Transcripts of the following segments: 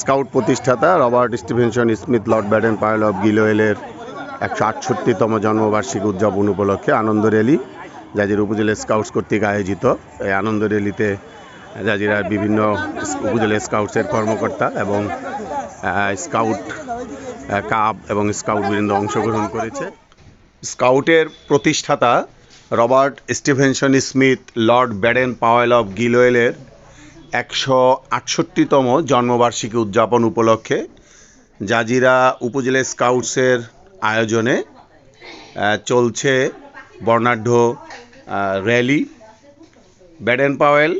Scout প্রতিষ্ঠাতা Robert Stephenson Smyth, Lord Baden Powell of গিলোয়েলের একশো আটষট্টিতম জন্মবার্ষিকী উদযাপন উপলক্ষে আনন্দ র্যালি জাজির উপজেলা স্কাউটস কর্তৃক আয়োজিত। এই আনন্দ র্যালিতে জাজিরার বিভিন্ন উপজেলা স্কাউটসের কর্মকর্তা এবং স্কাউট কাপ এবং স্কাউট বৃন্দ অংশগ্রহণ করেছে। স্কাউটের প্রতিষ্ঠাতা Robert Stephenson Smyth, Lord Baden Powell of গিলোয়েলের একশো আটষট্টিতম জন্মবার্ষিকী উদযাপন উপলক্ষে জাজিরা উপজেলা স্কাউটসের আয়োজনে চলছে বর্ণাঢ্য র্যালি। ব্যাডেন পাওয়েল,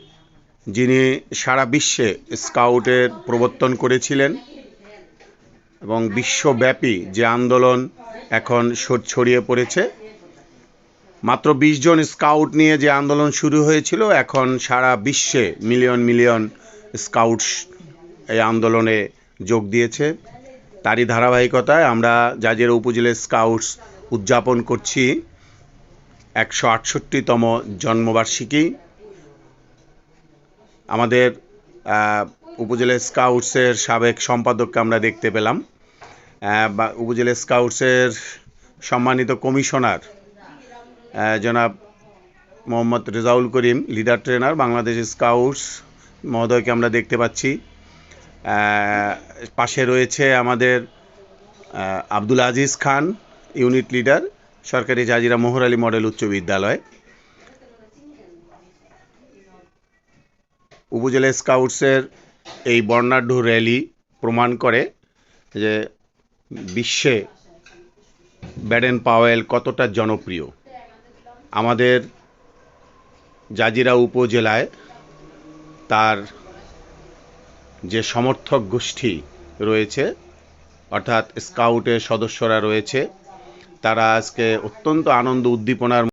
যিনি সারা বিশ্বে স্কাউটের প্রবর্তন করেছিলেন এবং বিশ্বব্যাপী যে আন্দোলন এখন ছড়িয়ে পড়েছে মাত্র বিশ জন স্কাউট নিয়ে যে আন্দোলন শুরু হয়েছিল, এখন সারা বিশ্বে মিলিয়ন মিলিয়ন স্কাউটস এই আন্দোলনে যোগ দিয়েছে। তারই ধারাবাহিকতায় আমরা জাজের উপজেলা স্কাউটস উদযাপন করছি একশো আটষট্টিতম জন্মবার্ষিকী। আমাদের উপজেলা স্কাউটসের সাবেক সম্পাদককে আমরা দেখতে পেলাম। উপজেলা স্কাউটসের সম্মানিত কমিশনার জনাব Mohammad Rezaul Karim leader trainer Bangladesh scouts মহোদয়কে আমরা দেখতে পাচ্ছি। পাশে রয়েছে আমাদের আব্দুল আজিজ খান ইউনিট লিডার সরকারি জাজিরা মোহর আলী মডেল উচ্চ বিদ্যালয়। উপজেলা স্কাউটসের এই বর্ণাঢ্য র্যালি প্রমাণ করে যে বিশ্বে ব্যাডেন পাওয়েল কতটা জনপ্রিয়। আমাদের জাজিরা উপজেলায় তার যে সমর্থক গোষ্ঠী রয়েছে, অর্থাৎ স্কাউটের সদস্যরা রয়েছে, তারা আজকে অত্যন্ত আনন্দ উদ্দীপনার